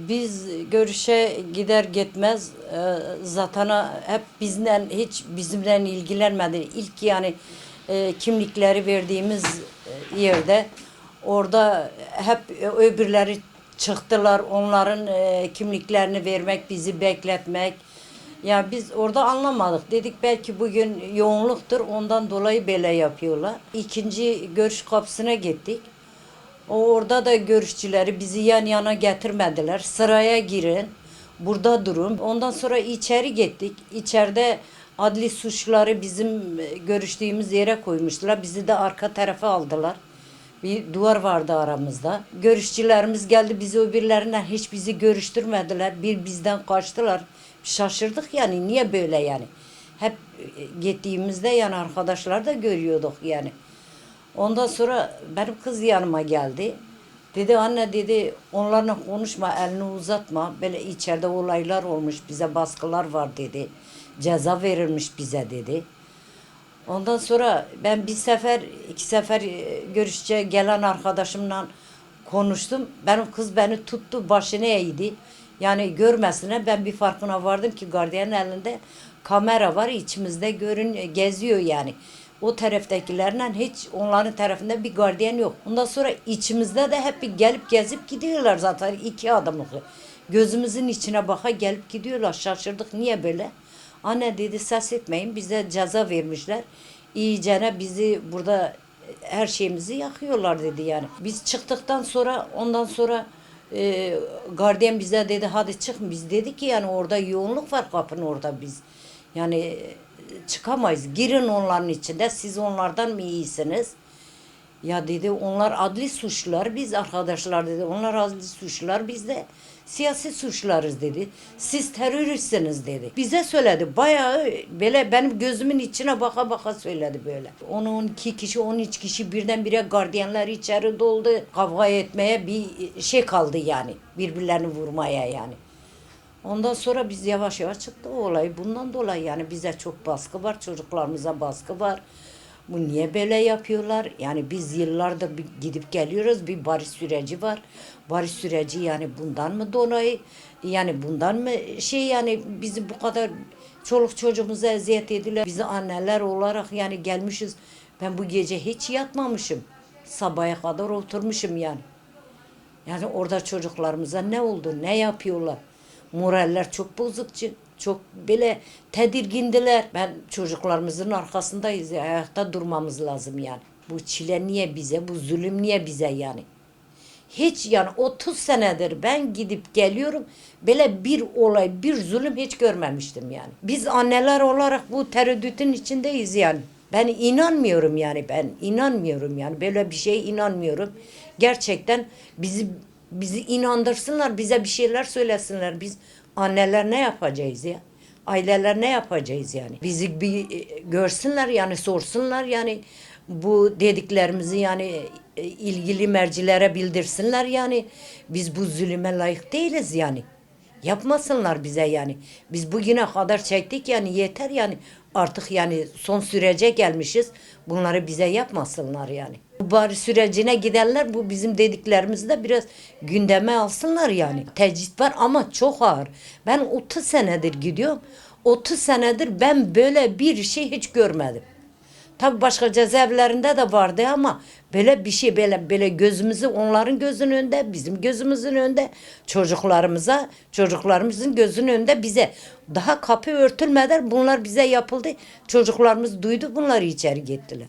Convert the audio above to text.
Biz görüşe gider gitmez e, zatana hep bizden hiç bizimle ilgilenmedi. İlk yani e, kimlikleri verdiğimiz e, yerde orada hep öbürleri çıktılar. Onların e, kimliklerini vermek, bizi bekletmek. Ya biz orada anlamadık. Dedik belki bugün yoğunluktur ondan dolayı böyle yapıyorlar. İkinci görüş kapısına gittik. Orada da görüşçüleri bizi yan yana getirmediler. Sıraya girin, burada durun. Ondan sonra içeri gittik. İçeride adli suçları bizim e, görüştüğümüz yere koymuştular. Bizi de arka tarafa aldılar. Bir duvar vardı aramızda. Görüşçülerimiz geldi bizi öbürlerinden hiç bizi görüştürmediler. Bir bizden kaçtılar. Şaşırdık yani niye böyle yani. Hep e, gittiğimizde yani arkadaşlar da görüyorduk yani. Ondan sonra benim kız yanıma geldi. Dedi anne dedi onlarla konuşma elini uzatma. Böyle içeride olaylar olmuş bize baskılar var dedi. Ceza verilmiş bize dedi. Ondan sonra ben bir sefer iki sefer e, görüşçe gelen arkadaşımla konuştum. Benim kız beni tuttu başını eğdi. Yani görmesine ben bir farkına vardım ki gardiyanın elinde kamera var içimizde görün geziyor yani. O taraftakilerle hiç onların tarafında bir gardiyan yok. Ondan sonra içimizde de hep gelip gezip gidiyorlar zaten iki adamlık. Gözümüzün içine baka gelip gidiyorlar. Şaşırdık niye böyle? Anne dedi ses etmeyin bize ceza vermişler. İyicene bizi burada her şeyimizi yakıyorlar dedi yani. Biz çıktıktan sonra ondan sonra e, gardiyan bize dedi hadi çıkın. Biz dedik ki yani orada yoğunluk var kapının orada biz. Yani e, çıkamayız. Girin onların içinde. Siz onlardan mı iyisiniz? Ya dedi onlar adli suçlular biz arkadaşlar dedi. Onlar adli suçlular biz de siyasi suçlarız dedi. Siz teröristsiniz dedi. Bize söyledi. Bayağı böyle benim gözümün içine baka baka söyledi böyle. 10-12 kişi 13 kişi birdenbire gardiyanlar içeri doldu. Kavga etmeye bir şey kaldı yani. Birbirlerini vurmaya yani. Ondan sonra biz yavaş yavaş çıktı o olay. Bundan dolayı yani bize çok baskı var. Çocuklarımıza baskı var. Bu niye böyle yapıyorlar? Yani biz yıllardır bir gidip geliyoruz. Bir barış süreci var. Barış süreci yani bundan mı dolayı? Yani bundan mı şey yani bizi bu kadar çoluk çocuğumuza eziyet ediyorlar. Bizi anneler olarak yani gelmişiz. Ben bu gece hiç yatmamışım. Sabaha kadar oturmuşum yani. Yani orada çocuklarımıza ne oldu, ne yapıyorlar? Moraller çok bozukçu. Çok böyle tedirgindiler. Ben çocuklarımızın arkasındayız. ya, Ayakta durmamız lazım yani. Bu çile niye bize, bu zulüm niye bize yani? Hiç yani 30 senedir ben gidip geliyorum. Böyle bir olay, bir zulüm hiç görmemiştim yani. Biz anneler olarak bu tereddütün içindeyiz yani. Ben inanmıyorum yani ben inanmıyorum yani böyle bir şeye inanmıyorum. Gerçekten bizi bizi inandırsınlar, bize bir şeyler söylesinler. Biz anneler ne yapacağız ya? Aileler ne yapacağız yani? Bizi bir e, görsünler yani sorsunlar yani bu dediklerimizi yani e, ilgili mercilere bildirsinler yani biz bu zulüme layık değiliz yani. Yapmasınlar bize yani. Biz bugüne kadar çektik yani yeter yani. Artık yani son sürece gelmişiz. Bunları bize yapmasınlar yani. Bu bari sürecine gidenler bu bizim dediklerimizi de biraz gündeme alsınlar yani. Tecrit var ama çok ağır. Ben 30 senedir gidiyorum. 30 senedir ben böyle bir şey hiç görmedim. Tabii başka cezaevlerinde de vardı ama böyle bir şey böyle böyle gözümüzü onların gözünün önünde, bizim gözümüzün önünde, çocuklarımıza, çocuklarımızın gözünün önünde bize daha kapı örtülmeden bunlar bize yapıldı. Çocuklarımız duydu bunları içeri gittiler.